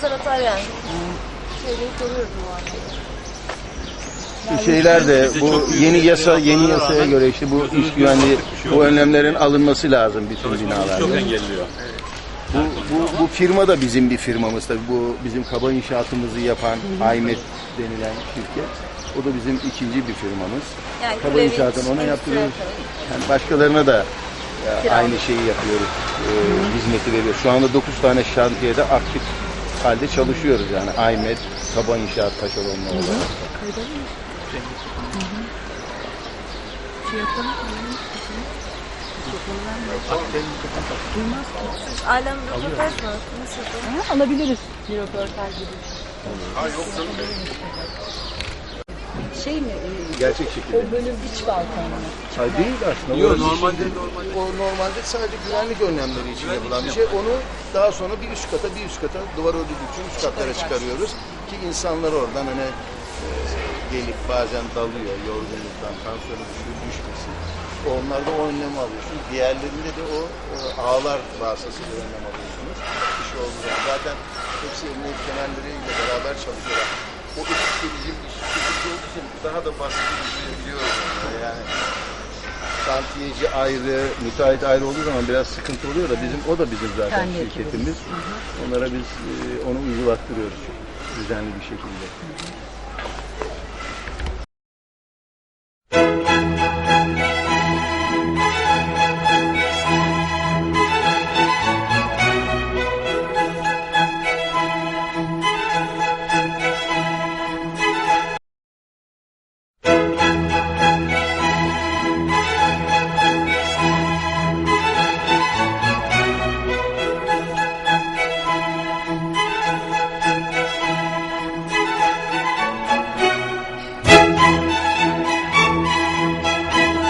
Sezer atar yani. Şeyleri koruyoruz bu arada. şeyler de bu yeni yasa yeni yasaya göre işte bu iş güvenliği bu önlemlerin alınması lazım bütün binalarda. Çok engelliyor. Bu, bu, bu firma da bizim bir firmamız tabii. Bu bizim kaba inşaatımızı yapan Aymet denilen şirket. O da bizim ikinci bir firmamız. Yani Kaba Kuleviç, inşaatını ona endüstriyel yaptırıyoruz. tarafı. Yani başkalarına da e, aynı şeyi yapıyoruz. e, hizmeti veriyoruz. Şu anda 9 tane şantiyede aktif halde çalışıyoruz yani. Aymet, Kaba İnşaat Taşeronlu olarak. Siz ailem röportaj mı? Nasıl yapalım? Ha, alabiliriz bir röportaj gibi. Şey mi? Gerçek O şekilde. bölüm iç balkonu mu? Hayır değil aslında. Yok, normalde- şimdi- o normalde sadece güvenlik önlemleri için yapılan bir şey. Onu daha sonra bir üst kata bir üst kata duvar ördüğü için üst katlara çıkarıyoruz ki insanlar oradan hani e, gelip bazen dalıyor yorgunluktan, tansiyonu düşüyor, düşmesin. Onlarda o önlemi alıyorsunuz. Diğerlerinde de o e, ağlar vasıtasıyla önlem alıyorsunuz. Bir şey olduğu zaman. Zaten hepsi emniyet kemerleriyle beraber çalışıyorlar. O ekip de bizim iş şirketimiz olduğu için daha da baskı biliyoruz. Yani şantiyeci ayrı, müteahhit ayrı olduğu zaman biraz sıkıntı oluyor da bizim o da bizim zaten Kendi şirketimiz. Onlara biz e, onu uygulattırıyoruz düzenli bir şekilde.